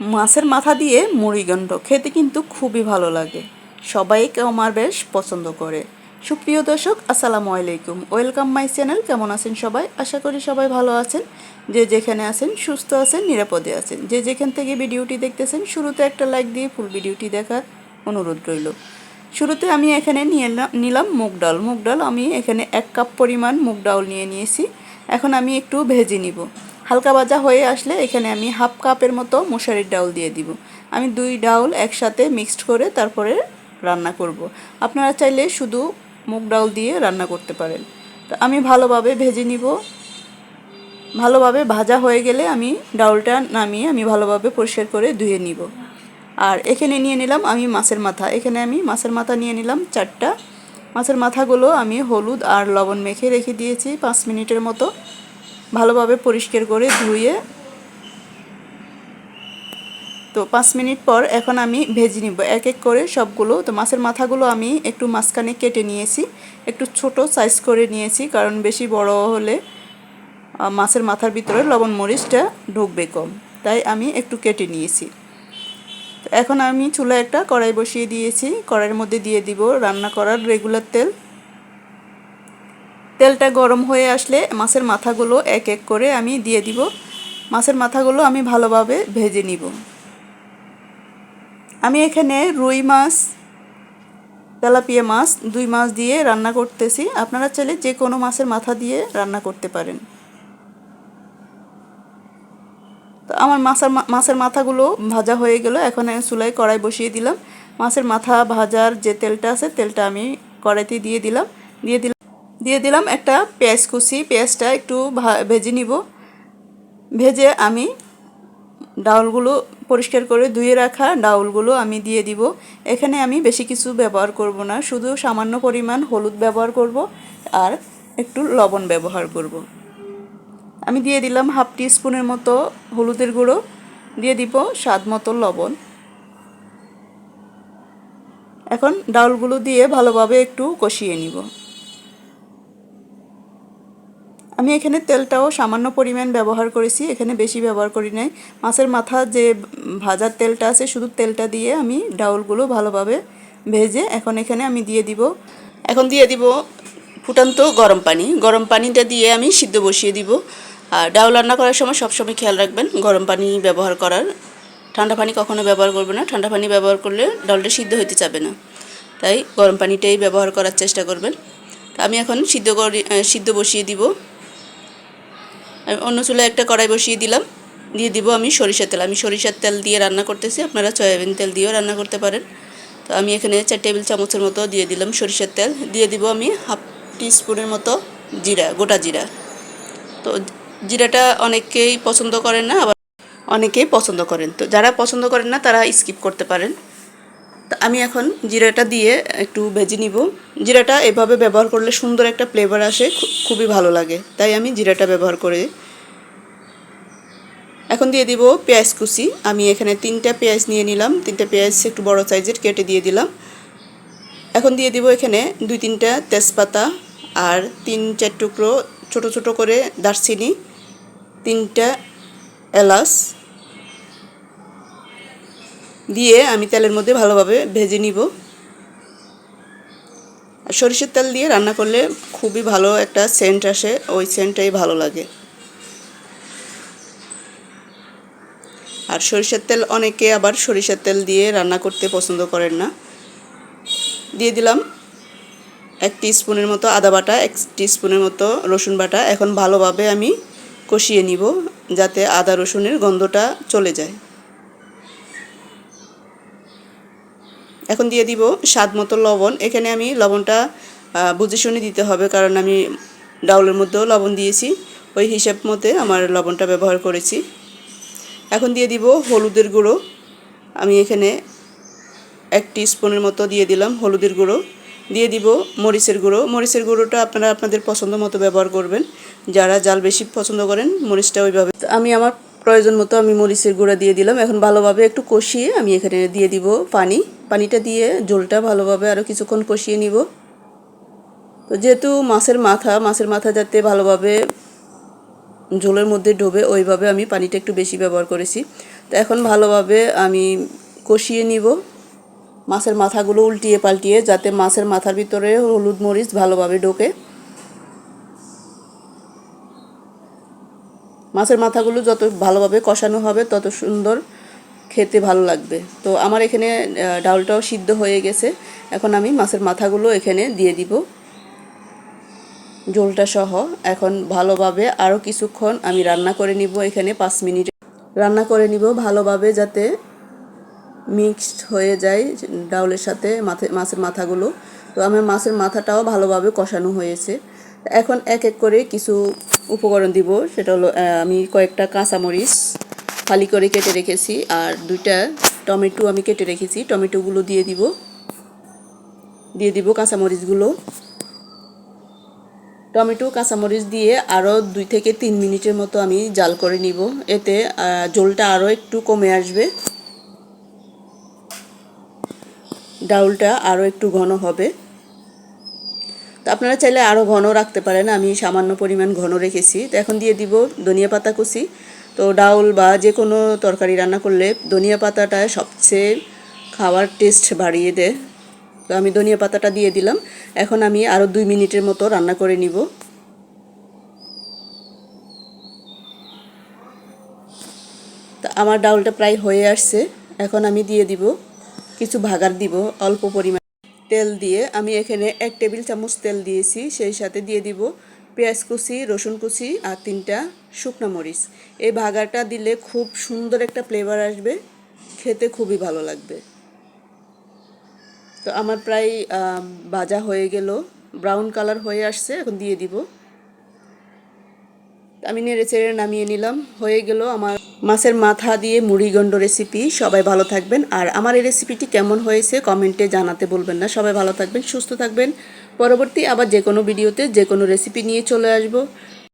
মাছের মাথা দিয়ে মুড়িঘণ্ট খেতে কিন্তু খুবই ভালো লাগে। সবাই আমার বেশ পছন্দ করে। সুপ্রিয় দর্শক, আসসালামু আলাইকুম। Welcome my channel. কেমন আছেন সবাই? আশা করি সবাই ভালো আছেন। যে যেখানে আছেন, সুস্থ আছেন, নিরাপদে আছেন। যে যেখান থেকে ভিডিওটি দেখতেছেন, শুরুতে একটা লাইক দিয়ে ফুল ভিডিওটি দেখার অনুরোধ রইল। শুরুতে আমি এখানে নিয়ে নিলাম মুগ ডাল। মুগ ডাল আমি এখানে এক কাপ পরিমাণ মুগ ডাল নিয়ে নিয়েছি। এখন আমি একটু ভেজে নিব। হালকা ভাজা হয়ে আসলে এখানে আমি হাফ কাপের মতো মশারির ডাউল দিয়ে দিব। আমি দুই ডাউল একসাথে মিক্সড করে তারপরে রান্না করব। আপনারা চাইলে শুধু মুগ ডাউল দিয়ে রান্না করতে পারেন। তো আমি ভালোভাবে ভেজে নিব। ভালোভাবে ভাজা হয়ে গেলে আমি ডাউলটা নামিয়ে আমি ভালোভাবে পরিষ্কার করে ধুয়ে নিব। আর এখানে নিয়ে নিলাম আমি মাছের মাথা। এখানে আমি মাছের মাথা নিয়ে নিলাম চারটা। মাছের মাথাগুলো আমি হলুদ আর লবণ মেখে রেখে দিয়েছি পাঁচ মিনিটের মতো। ভালোভাবে পরিষ্কার করে ধুয়ে তো পাঁচ মিনিট পর এখন আমি ভেজে নিব। এক এক করে সবগুলো। তো মাছের মাথাগুলো আমি একটু মাঝখানে কেটে নিয়েছি। একটু ছোট সাইজ করে নিয়েছি কারণ বেশি বড় হলে মাছের মাথার ভিতরে লবণ মরিচটা ঢুকবে কম। তাই আমি একটু কেটে নিয়েছি। তো এখন আমি চুলা একটা কড়াই বসিয়ে দিয়েছি। কড়াইয়ের মধ্যে দিয়ে দিব রান্না করার রেগুলার তেল। তেলটা গরম হয়ে আসলে মাছের মাথাগুলো এক এক করে আমি দিয়ে দিব। মাছের মাথাগুলো আমি ভালোভাবে ভেজে নিব। আমি এখানে রুই মাছ, তেলাপিয়া মাছ দুই মাছ দিয়ে রান্না করতেছি। আপনারা চাইলে যে কোনো মাছের মাথা দিয়ে রান্না করতে পারেন। তো আমার মাছের মাছের মাথাগুলো ভাজা হয়ে গেল। এখন চুলায় কড়াই বসিয়ে দিলাম। মাছের মাথা ভাজার যে তেলটা আছে, তেলটা আমি কড়াইতে দিয়ে দিলাম। দিয়ে দিলাম দিয়ে দিলাম একটা পেঁয়াজ কুচি। পেঁয়াজটা একটু ভেজে নিব। ভেজে আমি ডাউলগুলো পরিষ্কার করে ধুয়ে রাখা ডাউলগুলো আমি দিয়ে দিব। এখানে আমি বেশি কিছু ব্যবহার করব না, শুধু সামান্য পরিমাণ হলুদ ব্যবহার করব আর একটু লবণ ব্যবহার করব। আমি দিয়ে দিলাম হাফ টি স্পুনের মতো হলুদের গুঁড়ো। দিয়ে দিব স্বাদ মতো লবণ। এখন ডাউলগুলো দিয়ে ভালোভাবে একটু কষিয়ে নিব। আমি এখানে তেলটাও সামান্য পরিমাণ ব্যবহার করেছি, এখানে বেশি ব্যবহার করি নাই। মাছের মাথা যে ভাজার তেলটা আছে, শুধু তেলটা দিয়ে আমি ডাউলগুলো ভালোভাবে ভেজে এখন এখানে আমি দিয়ে দিব। এখন দিয়ে দিব ফুটান্ত গরম পানি। গরম পানিটা দিয়ে আমি সিদ্ধ বসিয়ে দিব। আর ডাউল রান্না করার সময় সবসময় খেয়াল রাখবেন, গরম পানি ব্যবহার করার। ঠান্ডা পানি কখনো ব্যবহার করবে না। ঠান্ডা পানি ব্যবহার করলে ডাউলটা সিদ্ধ হইতে চাবে না। তাই গরম পানিটাই ব্যবহার করার চেষ্টা করবেন। আমি এখন সিদ্ধ সিদ্ধ বসিয়ে দিব। আমি অন্য চুলায় একটা কড়াই বসিয়ে দিলাম। দিয়ে দিব আমি সরিষার তেল। আমি সরিষার তেল দিয়ে রান্না করতেছি। আপনারা সয়াবিন তেল দিয়েও রান্না করতে পারেন। তো আমি এখানে চার টেবিল চামচের মতো দিয়ে দিলাম সরিষার তেল। দিয়ে দিব আমি হাফ টি স্পুনের মতো জিরা, গোটা জিরা। তো জিরাটা অনেকেই পছন্দ করেন না, আবার অনেকেই পছন্দ করেন। তো যারা পছন্দ করেন না, তারা স্কিপ করতে পারেন। আমি এখন জিরাটা দিয়ে একটু ভেজে নিব। জিরাটা এভাবে ব্যবহার করলে সুন্দর একটা ফ্লেভার আসে খুবই ভালো লাগে। তাই আমি জিরাটা ব্যবহার করে এখন দিয়ে দিব পেঁয়াজ কুচি। আমি এখানে তিনটা পেঁয়াজ নিয়ে নিলাম। তিনটা পেঁয়াজ একটু বড় সাইজের কেটে দিয়ে দিলাম। এখন দিয়ে দিব এখানে দুই তিনটা তেজপাতা আর তিন চার টুকরো ছোট ছোট করে দারচিনি, তিনটা এলাচ দিয়ে আমি তেলের মধ্যে ভালোভাবে ভেজে নিব। আর সরিষার তেল দিয়ে রান্না করলে খুবই ভালো একটা সেন্ট আসে, ওই সেন্টটাই ভালো লাগে। আর সরিষার তেল অনেকে আবার সরিষার তেল দিয়ে রান্না করতে পছন্দ করেন না। দিয়ে দিলাম এক স্পুনের মতো আদা বাটা, এক স্পুনের মতো রসুন বাটা। এখন ভালোভাবে আমি কষিয়ে নিব যাতে আদা রসুনের গন্ধটা চলে যায়। এখন দিয়ে দিব স্বাদ মতো লবণ। এখানে আমি লবণটা বুঝে শুনে দিতে হবে কারণ আমি ডাউলের মধ্যেও লবণ দিয়েছি। ওই হিসাব মতে আমার লবণটা ব্যবহার করেছি। এখন দিয়ে দিব হলুদের গুঁড়ো। আমি এখানে এক স্পুনের মতো দিয়ে দিলাম হলুদের গুঁড়ো। দিয়ে দিব মরিচের গুঁড়ো। মরিচের গুঁড়োটা আপনারা আপনাদের পছন্দ মতো ব্যবহার করবেন। যারা জাল বেশি পছন্দ করেন মরিচটা ওইভাবে। আমি আমার প্রয়োজন মতো আমি মরিচের গুঁড়া দিয়ে দিলাম। এখন ভালোভাবে একটু কষিয়ে আমি এখানে দিয়ে দিব পানি। পানিটা দিয়ে ঝোলটা ভালোভাবে আরও কিছুক্ষণ কষিয়ে নিব। তো যেহেতু মাছের মাথা মাছের মাথা যাতে ভালোভাবে ঝোলের মধ্যে ডোবে, ওইভাবে আমি পানিটা একটু বেশি ব্যবহার করেছি। তো এখন ভালোভাবে আমি কষিয়ে নিব। মাছের মাথাগুলো উল্টিয়ে পাল্টিয়ে যাতে মাছের মাথার ভিতরে হলুদ মরিচ ভালোভাবে ঢোকে। মাছের মাথাগুলো যত ভালোভাবে কষানো হবে, তত সুন্দর খেতে ভালো লাগবে। তো আমার এখানে ডাউলটাও সিদ্ধ হয়ে গেছে। এখন আমি মাছের মাথাগুলো এখানে দিয়ে দিব। ঝোলটা সহ। এখন ভালোভাবে আরও কিছুক্ষণ আমি রান্না করে নিব এখানে পাঁচ মিনিট। রান্না করে নিব ভালোভাবে যাতে মিক্সড হয়ে যায় ডাউলের সাথে মাথা, মাছের মাথাগুলো। তো আমার মাছের মাথাটাও ভালোভাবে কষানো হয়েছে। এখন এক এক করে কিছু উপকরণ দিব। সেটা হলো আমি কয়েকটা কাঁচামরিচ ফালি করে কেটে রেখেছি, আর দুইটা টমেটো আমি কেটে রেখেছি। টমেটোগুলো দিয়ে দিব। দিয়ে দিব কাঁচামরিচগুলো। টমেটো, কাঁচামরিচ দিয়ে আরও দুই থেকে তিন মিনিটের মতো আমি জাল করে নিব। এতে ঝোলটা আরও একটু কমে আসবে। ডাউলটা আরও একটু ঘন হবে। তো আপনারা চাইলে আরও ঘন রাখতে পারেন। আমি সামান্য পরিমাণ ঘন রেখেছি। তো এখন দিয়ে দিব ধনিয়া পাতা কুচি। তো ডাউল বা যে কোনো তরকারি রান্না করলে ধনিয়া পাতাটা সবচেয়ে খাওয়ার টেস্ট বাড়িয়ে দেয়। তো আমি ধনিয়া পাতাটা দিয়ে দিলাম। এখন আমি আরও দুই মিনিটের মতো রান্না করে নিব। তা আমার ডাউলটা প্রায় হয়ে আসছে। এখন আমি দিয়ে দিব কিছু ভাগার দিব, অল্প পরিমাণ। তেল দিয়ে আমি এখানে এক টেবিল চামচ তেল দিয়েছি, সেই সাথে দিয়ে দিব পেঁয়াজ কুচি, রসুন কুচি আর তিনটা শুকনো মরিচ। এই ভাগাটা দিলে খুব সুন্দর একটা ফ্লেভার আসবে, খেতে খুবই ভালো লাগবে। তো আমার প্রায় ভাজা হয়ে গেল ব্রাউন কালার হয়ে আসছে, এখন দিয়ে দিব। আমি নেড়ে চেড়ে নামিয়ে নিলাম, হয়ে গেল আমার মাছের মাথা দিয়ে মুড়িগণ্ড রেসিপি সবাই ভালো থাকবেন, আর আমার এই রেসিপিটি কেমন হয়েছে কমেন্টে জানাতে বলবেন না। সবাই ভালো থাকবেন, সুস্থ থাকবেন। পরবর্তী আবার যে কোনো ভিডিওতে যে কোনো রেসিপি নিয়ে চলে আসব।